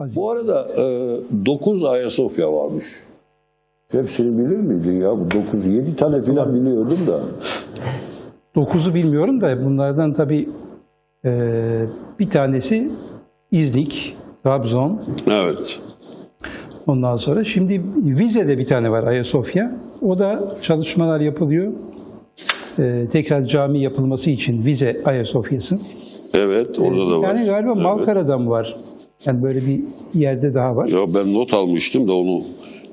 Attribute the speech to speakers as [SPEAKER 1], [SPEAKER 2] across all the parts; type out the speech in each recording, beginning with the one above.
[SPEAKER 1] Bu arada 9 Ayasofya varmış. Hepsini bilir miydin ya? 9 7 tane filan biliyordum da.
[SPEAKER 2] Dokuzu bilmiyorum da bunlardan tabii e, bir tanesi İznik, Trabzon.
[SPEAKER 1] Evet.
[SPEAKER 2] Ondan sonra şimdi Vize'de bir tane var Ayasofya. O da çalışmalar yapılıyor. E, tekrar cami yapılması için Vize Ayasofya'sı.
[SPEAKER 1] Evet, orada da var.
[SPEAKER 2] Yani galiba
[SPEAKER 1] Evet.
[SPEAKER 2] Malkara'dan var. Yani böyle bir yerde daha var.
[SPEAKER 1] Ya ben not almıştım da onu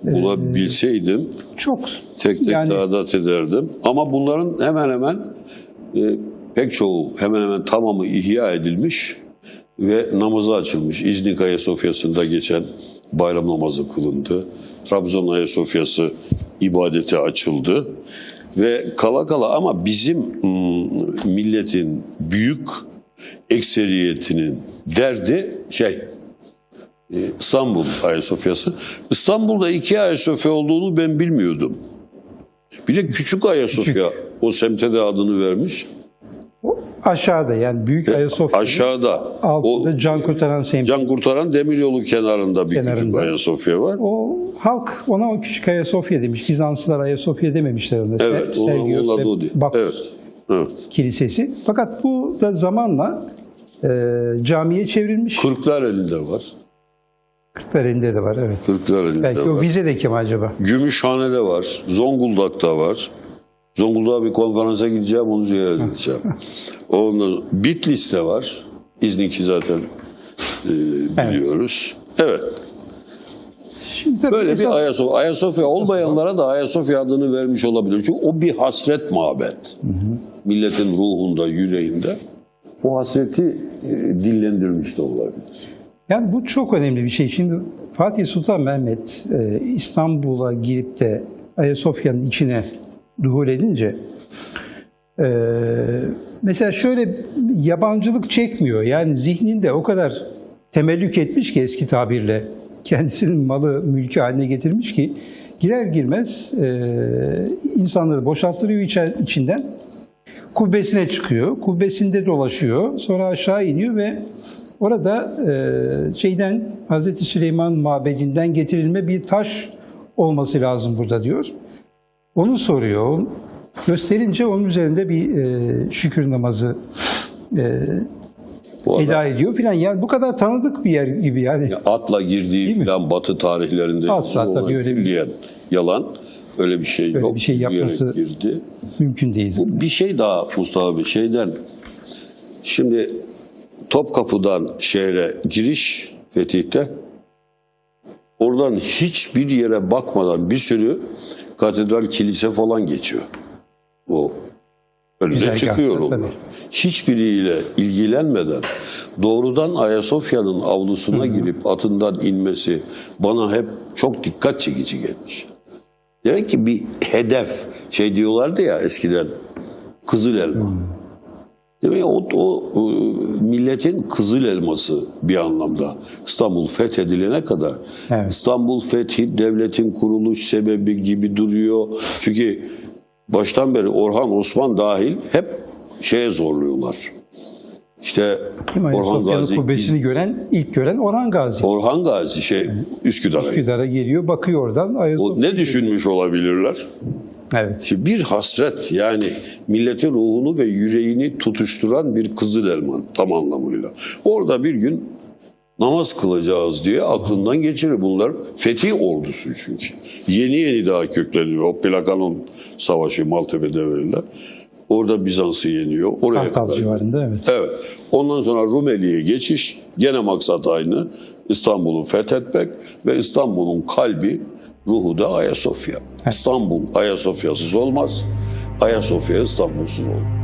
[SPEAKER 1] bulabilseydim
[SPEAKER 2] Çok
[SPEAKER 1] tek tek
[SPEAKER 2] yani
[SPEAKER 1] taadat ederdim. Ama bunların hemen hemen e, pek çoğu hemen hemen tamamı ihya edilmiş ve namaza açılmış. İznik Ayasofya'sında geçen bayram namazı kılındı. Trabzon Ayasofya'sı ibadete açıldı. Ve kala kala ama bizim milletin büyük ekseriyetinin derdi şey İstanbul Ayasofya'sı. İstanbul'da iki Ayasofya olduğunu ben bilmiyordum. Bir de Küçük Ayasofya o semte de adını vermiş.
[SPEAKER 2] o aşağıda yani Büyük Ayasofya
[SPEAKER 1] Aşağıda o
[SPEAKER 2] altında can kurtaran semt.
[SPEAKER 1] can kurtaran demiryolu kenarında bir küçük
[SPEAKER 2] Kenarında.
[SPEAKER 1] Ayasofya var.
[SPEAKER 2] O halk ona o küçük Ayasofya demiş. Bizanslılar Ayasofya dememişler ona.
[SPEAKER 1] Evet,
[SPEAKER 2] Se- Sergios
[SPEAKER 1] onun adı o değil.
[SPEAKER 2] Bakkus
[SPEAKER 1] Evet. Evet.
[SPEAKER 2] Kilisesi. Fakat bu da zamanla e, camiye çevrilmiş.
[SPEAKER 1] Kırklar elinde var.
[SPEAKER 2] Kırklareli'nde de var evet.
[SPEAKER 1] Kırklar elinde
[SPEAKER 2] Belki o
[SPEAKER 1] var.
[SPEAKER 2] Vize'deki mi acaba?
[SPEAKER 1] Gümüşhane'de var. Zonguldak'ta var. Zonguldak'a bir konferansa gideceğim, onu ziyaret edeceğim. Ondan Bitlis'te var. İznik'i zaten e, biliyoruz. Evet.
[SPEAKER 2] Şimdi tabii
[SPEAKER 1] Böyle
[SPEAKER 2] esas-
[SPEAKER 1] bir Ayasofya. Ayasofya olmayanlara da Ayasofya adını vermiş olabilir. Çünkü o bir hasret mabet. Milletin ruhunda, yüreğinde. O hasreti e, dillendirmiş de olabilir.
[SPEAKER 2] Yani bu çok önemli bir şey. Şimdi Fatih Sultan Mehmet e, İstanbul'a girip de Ayasofya'nın içine duhul edince e, mesela şöyle yabancılık çekmiyor. Yani zihninde o kadar temellük etmiş ki eski tabirle kendisinin malı mülkü haline getirmiş ki girer girmez e, insanları boşalttırıyor içinden kubbesine çıkıyor. Kubbesinde dolaşıyor. Sonra aşağı iniyor ve orada e, şeyden Hazreti Süleyman mabedinden getirilme bir taş olması lazım burada diyor. Onu soruyor. Gösterince onun üzerinde bir e, şükür namazı e,
[SPEAKER 1] Bu adam
[SPEAKER 2] eda ediyor filan. Yani bu kadar tanıdık bir yer gibi yani.
[SPEAKER 1] atla girdiği
[SPEAKER 2] mi?
[SPEAKER 1] falan batı tarihlerinde
[SPEAKER 2] Asla tabii öyle bir-
[SPEAKER 1] yalan. Öyle bir şey yok.
[SPEAKER 2] bir şey yapması-
[SPEAKER 1] girdi.
[SPEAKER 2] Mümkün değil.
[SPEAKER 1] Bu bir şey daha Mustafa Bey şeyden. Şimdi Topkapı'dan şehre giriş fetihte oradan hiçbir yere bakmadan bir sürü katedral kilise falan geçiyor. O önüne çıkıyor onlar. Hiçbiriyle ilgilenmeden doğrudan Ayasofya'nın avlusuna girip atından inmesi bana hep çok dikkat çekici gelmiş. Demek ki bir hedef şey diyorlardı ya eskiden kızıl elma. Demek ki o, o e, milletin kızıl elması bir anlamda İstanbul fethedilene kadar.
[SPEAKER 2] Evet.
[SPEAKER 1] İstanbul fethi devletin kuruluş sebebi gibi duruyor. Çünkü baştan beri Orhan Osman dahil hep şeye zorluyorlar. İşte
[SPEAKER 2] Değil?
[SPEAKER 1] Orhan
[SPEAKER 2] Ayasofya'nın
[SPEAKER 1] Gazi,
[SPEAKER 2] kubbesini gören, ilk gören Orhan Gazi.
[SPEAKER 1] Orhan Gazi şey Üsküdar'a.
[SPEAKER 2] Üsküdar'a geliyor, bakıyor oradan.
[SPEAKER 1] O
[SPEAKER 2] Ayasofya.
[SPEAKER 1] ne düşünmüş olabilirler?
[SPEAKER 2] Evet.
[SPEAKER 1] Şimdi bir hasret yani milletin ruhunu ve yüreğini tutuşturan bir kızıl elma tam anlamıyla. Orada bir gün namaz kılacağız diye aklından geçirir bunlar. Fethi ordusu çünkü. Yeni yeni daha kökleniyor. O Plakanon Savaşı Maltepe devriyle. Orada Bizans'ı yeniyor. Oraya
[SPEAKER 2] Kartal
[SPEAKER 1] kadar.
[SPEAKER 2] civarında evet.
[SPEAKER 1] Evet. Ondan sonra Rumeli'ye geçiş. Gene maksat aynı. İstanbul'u fethetmek ve İstanbul'un kalbi ruhu da Ayasofya. İstanbul Ayasofya'sız olmaz. Ayasofya İstanbul'suz olur.